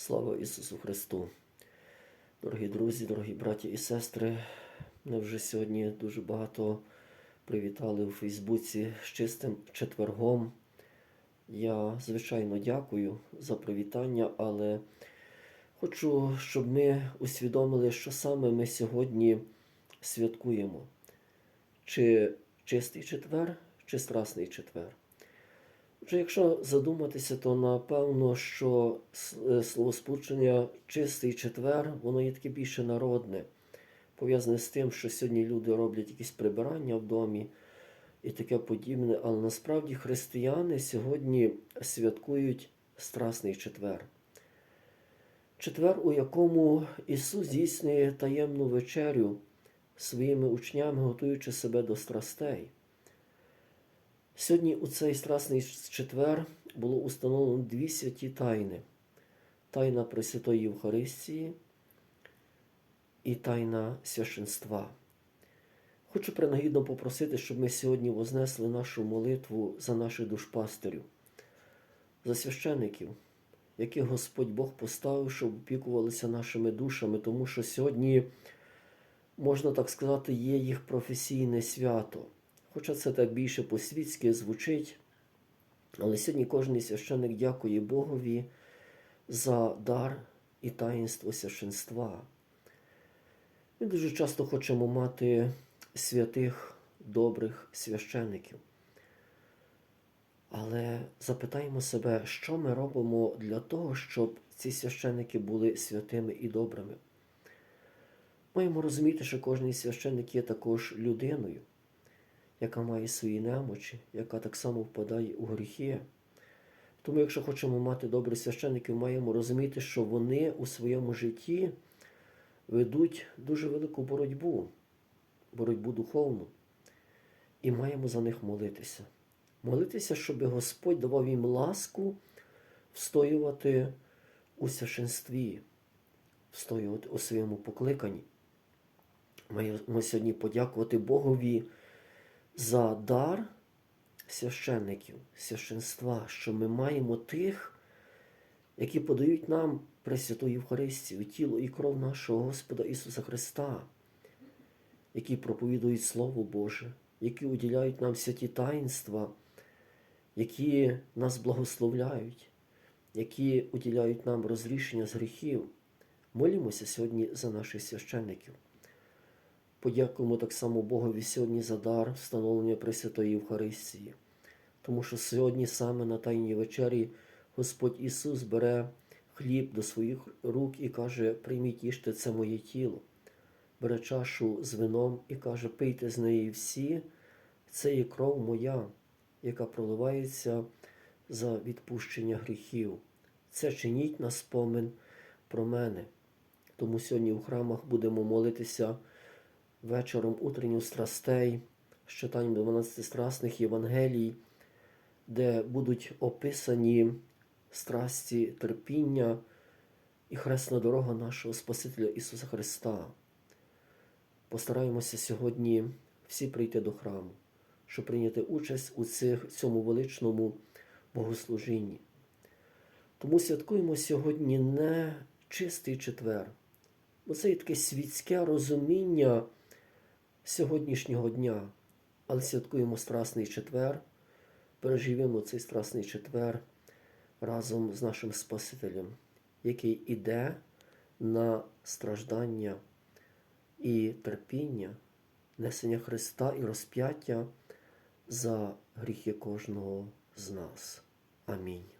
Слава Ісусу Христу! Дорогі друзі, дорогі браті і сестри, мене вже сьогодні дуже багато привітали у Фейсбуці з чистим четвергом. Я, звичайно, дякую за привітання, але хочу, щоб ми усвідомили, що саме ми сьогодні святкуємо. Чи чистий четвер, чи страсний четвер. Якщо задуматися, то напевно, що е, словосполучення чистий четвер, воно є таке більше народне, пов'язане з тим, що сьогодні люди роблять якісь прибирання в домі і таке подібне. Але насправді християни сьогодні святкують Страсний четвер. Четвер, у якому Ісус здійснює таємну вечерю своїми учнями, готуючи себе до страстей. Сьогодні у цей страсний четвер було установлено дві святі тайни: тайна Пресвятої Євхаристії і тайна священства. Хочу принагідно попросити, щоб ми сьогодні вознесли нашу молитву за наших душпастерів, за священиків, яких Господь Бог поставив, щоб опікувалися нашими душами, тому що сьогодні, можна так сказати, є їх професійне свято. Хоча це так більше по-світськи звучить. Але сьогодні кожен священник дякує Богові за дар і таїнство священства. Ми дуже часто хочемо мати святих, добрих священиків. Але запитаємо себе, що ми робимо для того, щоб ці священики були святими і добрими. Маємо розуміти, що кожен священник є також людиною яка має свої немочі, яка так само впадає у гріхи. Тому, якщо хочемо мати добрих священників, маємо розуміти, що вони у своєму житті ведуть дуже велику боротьбу, боротьбу духовну, і маємо за них молитися. Молитися, щоб Господь давав їм ласку встоювати у священстві, встоювати у своєму покликанні. Маємо сьогодні подякувати Богові за дар священників, священства, що ми маємо тих, які подають нам Пресвяту Євхаристію, тіло і кров нашого Господа Ісуса Христа, які проповідують Слово Боже, які уділяють нам святі таїнства, які нас благословляють, які уділяють нам розрішення з гріхів. Молімося сьогодні за наших священників. Подякуємо так само Богові сьогодні за дар встановлення Пресвятої Євхаристії. Тому що сьогодні саме на Тайній вечері Господь Ісус бере хліб до своїх рук і каже: Прийміть їжте це моє тіло. Бере чашу з вином і каже, пийте з неї всі, це є кров моя, яка проливається за відпущення гріхів. Це чиніть на спомин про мене. Тому сьогодні в храмах будемо молитися вечором утренню страстей з читанням 12 страсних Євангелій, де будуть описані страсті терпіння і хресна дорога нашого Спасителя Ісуса Христа. Постараємося сьогодні всі прийти до храму, щоб прийняти участь у цих, цьому величному богослужінні. Тому святкуємо сьогодні не чистий четвер, бо це є таке світське розуміння сьогоднішнього дня, але святкуємо Страсний четвер, переживемо цей Страсний четвер разом з нашим Спасителем, який іде на страждання і терпіння, несення Христа і розп'яття за гріхи кожного з нас. Амінь.